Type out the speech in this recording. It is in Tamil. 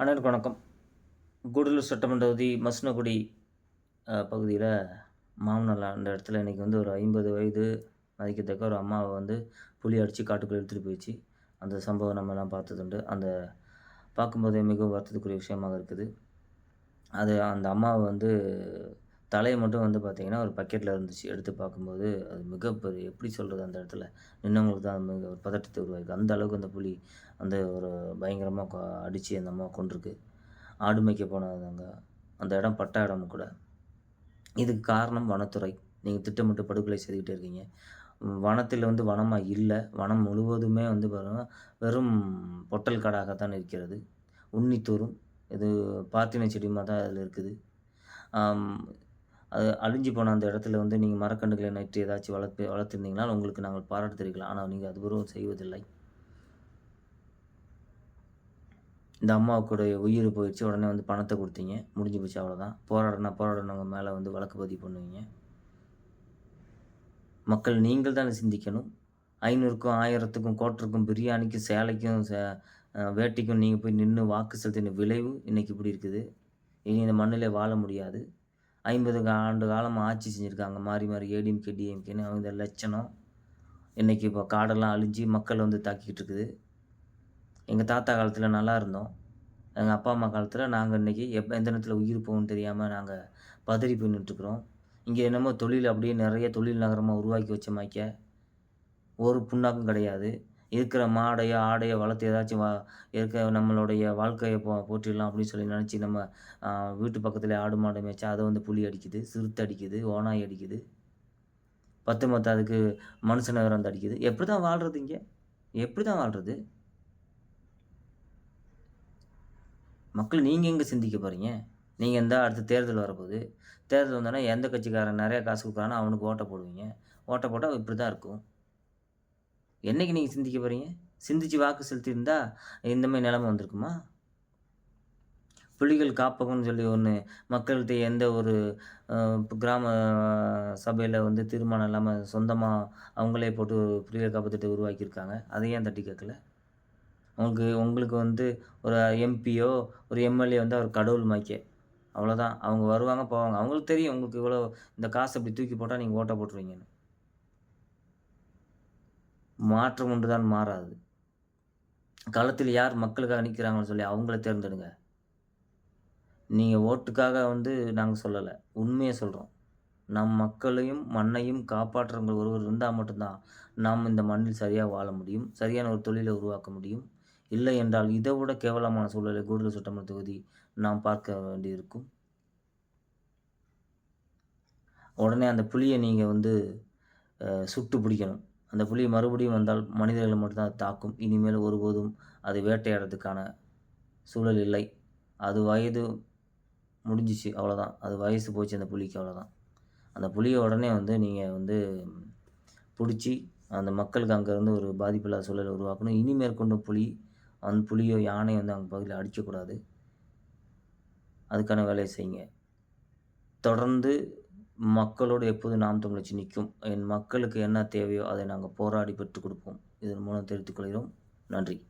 அனைவருக்கும் வணக்கம். கூடலூர் சட்டமன்ற தொகுதி மசனகுடி பகுதியில் மாமனல்லா அந்த இடத்துல இன்றைக்கி வந்து ஒரு ஐம்பது வயது மதிக்கத்தக்க ஒரு அம்மாவை வந்து புலி அடித்து காட்டுக்குள்ளே எடுத்துகிட்டு போயிடுச்சு. அந்த சம்பவம் நம்ம எல்லாம் பார்த்ததுண்டு அந்த பார்க்கும்போதே மிகவும் வருத்தத்துக்குரிய விஷயமாக இருக்குது. அது அந்த அம்மாவை வந்து தலையை மட்டும் வந்து பார்த்திங்கன்னா ஒரு பக்கெட்டில் இருந்துச்சு. எடுத்து பார்க்கும்போது அது மிகப்பெரிய எப்படி சொல்கிறது அந்த இடத்துல? நின்னவங்களுக்கு தான் மிக ஒரு பதட்டத்தை உருவாக்கி அந்த அளவுக்கு அந்த புலி அந்த ஒரு பயங்கரமாக அடித்து அந்த அம்மா கொண்டிருக்கு ஆடு மேய்க்க போனதாங்க அந்த இடம் பட்ட இடம் கூட. இதுக்கு காரணம் வனத்துறை. நீங்கள் திட்டமிட்டு படுகொலை செய்துக்கிட்டே இருக்கீங்க. வனத்தில் வந்து வனமாக இல்லை. வனம் முழுவதுமே வந்து பாருங்கள் வெறும் பொட்டல் காடாகத்தான் இருக்கிறது. உன்னித்தோறும். இது பார்த்தினை செடியுமாக தான் அதில் இருக்குது. அது அழிஞ்சு போன அந்த இடத்துல வந்து நீங்கள் மரக்கன்றுகளை நட்டு ஏதாச்சும் வளர்த்து வளர்த்துருந்தீங்கன்னா உங்களுக்கு நாங்கள் பாராட்டு தெரிவிக்கலாம். ஆனால் நீங்கள் அதுபூர்வம் செய்வதில்லை. இந்த அம்மாவுக்குடைய உயிர் போயிடுச்சு. உடனே வந்து பணத்தை கொடுத்தீங்க. முடிஞ்சு போச்சு அவ்வளோதான் போராடினா போராடினவங்க மேலே வந்து வழக்கு பதிவு பண்ணுவீங்க. மக்கள் நீங்கள் தானே சிந்திக்கணும். ஐநூறுக்கும் ஆயிரத்துக்கும் கோட்டருக்கும் பிரியாணிக்கும் சேலைக்கும் வேட்டிக்கும் நீங்கள் போய் நின்று வாக்கு செலுத்தின விளைவு இன்றைக்கி இப்படி இருக்குது. இனி இந்த மண்ணில் வாழ முடியாது. ஐம்பது ஆண்டு காலமாக ஆட்சி செஞ்சுருக்காங்க. மாறி மாறி ஏடிஎம்கே டிஎம்கேன்னு அவங்க லட்சணம். இன்றைக்கி இப்போ காடெல்லாம் அழிஞ்சு மக்கள் வந்து தாக்கிக்கிட்டு இருக்குது. எங்கள் தாத்தா காலத்தில் நல்லா இருந்தோம். எங்கள் அப்பா அம்மா காலத்தில் நாங்கள் இன்றைக்கி எப்போ எந்த நேரத்தில் உயிர் போகும்னு தெரியாமல் நாங்கள் பதறி போயின்னுட்டுருக்குறோம் இங்கே என்னமோ தொழில் அப்படியே நிறைய தொழில் நகரமாக உருவாக்கி வச்ச மாய்க்க ஒரு புண்ணாக்கும் கிடையாது. இருக்கிற மாடையோ ஆடையோ வளர்த்து ஏதாச்சும் வா இருக்க நம்மளுடைய வாழ்க்கையை போ போற்றிடலாம் அப்படின்னு சொல்லி நினச்சி நம்ம வீட்டு பக்கத்தில் ஆடு மாடு மேய்ச்சா அதை வந்து புலி அடிக்குது சிறுத்தை அடிக்குது ஓனாய் அடிக்குது. பத்து மொத்த அதுக்கு மனுஷனை வந்து அடிக்குது. எப்படி தான் வாழ்கிறது இங்கே? எப்படி தான் வாழ்கிறது மக்கள் நீங்கள் எங்கே சிந்திக்க போகிறீங்க நீங்கள் இருந்தால் அடுத்த தேர்தல் வரப்போகுது. தேர்தல் வந்தோன்னா எந்த கட்சிக்காரன் நிறையா காசு கொடுக்குறானோ அவனுக்கு ஓட்டை போடுவீங்க. ஓட்டை போட்டால் இப்படி தான் இருக்கும். என்றைக்கு நீங்கள் சிந்திக்க போகிறீங்க சிந்திச்சு வாக்கு செலுத்தியிருந்தா இந்த மாதிரி நிலமை வந்திருக்குமா? புலிகள் காப்பகம்னு சொல்லி ஒன்று மக்கள்கிட்ட எந்த ஒரு கிராம சபையில் வந்து தீர்மானம் இல்லாமல் சொந்தமாக அவங்களே போட்டு புலிகள் காப்பகத்தை உருவாக்கியிருக்காங்க. அதையும் தட்டி கேட்கல? உங்களுக்கு உங்களுக்கு வந்து ஒரு எம்பியோ ஒரு எம்எல்ஏ வந்து அவர் கடவுள் மாய்க்க. அவ்வளோதான் அவங்க வருவாங்க போவாங்க. அவங்களுக்கு தெரியும் உங்களுக்கு இவ்வளோ இந்த காசை அப்படி தூக்கி போட்டால் நீங்கள் ஓட்ட போட்டுருவீங்கன்னு. மாற்றம் ஒன்று தான் மாறாது. களத்தில் யார் மக்களுக்காக நிற்கிறாங்கன்னு சொல்லி அவங்கள தேர்ந்தெடுங்க. நீங்கள் ஓட்டுக்காக வந்து நாங்கள் சொல்லலை உண்மையை சொல்கிறோம் நம் மக்களையும் மண்ணையும் காப்பாற்றுறவங்க ஒருவர் இருந்தால் மட்டும்தான் நாம் இந்த மண்ணில் சரியாக வாழ முடியும் சரியான ஒரு தொழிலை உருவாக்க முடியும். இல்லை என்றால் இதை விட கேவலமான சூழலை கூடுதல் சட்டமன்ற தொகுதி நாம் பார்க்க வேண்டியிருக்கும். உடனே அந்த புளியை நீங்கள் வந்து சுட்டு பிடிக்கணும். அந்த புலி மறுபடியும் வந்தால் மனிதர்களை மட்டும்தான் தாக்கும். இனிமேல் ஒருபோதும் அது வேட்டையாடுறதுக்கான சூழல் இல்லை. அது வயது முடிஞ்சிச்சு அவ்வளோதான் அது வயசு போச்சு அந்த புலிக்கு அவ்வளோதான் அந்த புலியை உடனே வந்து நீங்கள் வந்து பிடிச்சி அந்த மக்களுக்கு அங்கேருந்து ஒரு பாதிப்பில்லாத சூழலை உருவாக்கணும். இனி மேற்கொண்டு புலி அந்த புலியோ யானையை வந்து அங்கே பகுதியில் அடிக்கக்கூடாது. அதுக்கான வேலையை செய்யுங்க. தொடர்ந்து மக்களோடு எப்போது நாம் தமிழச்சி நிற்கும் என் மக்களுக்கு என்ன தேவையோ அதை நாங்கள் போராடி பெற்றுக் கொடுப்போம். இதன் மூலம் தெரிவித்துக் கொள்கிறோம். நன்றி.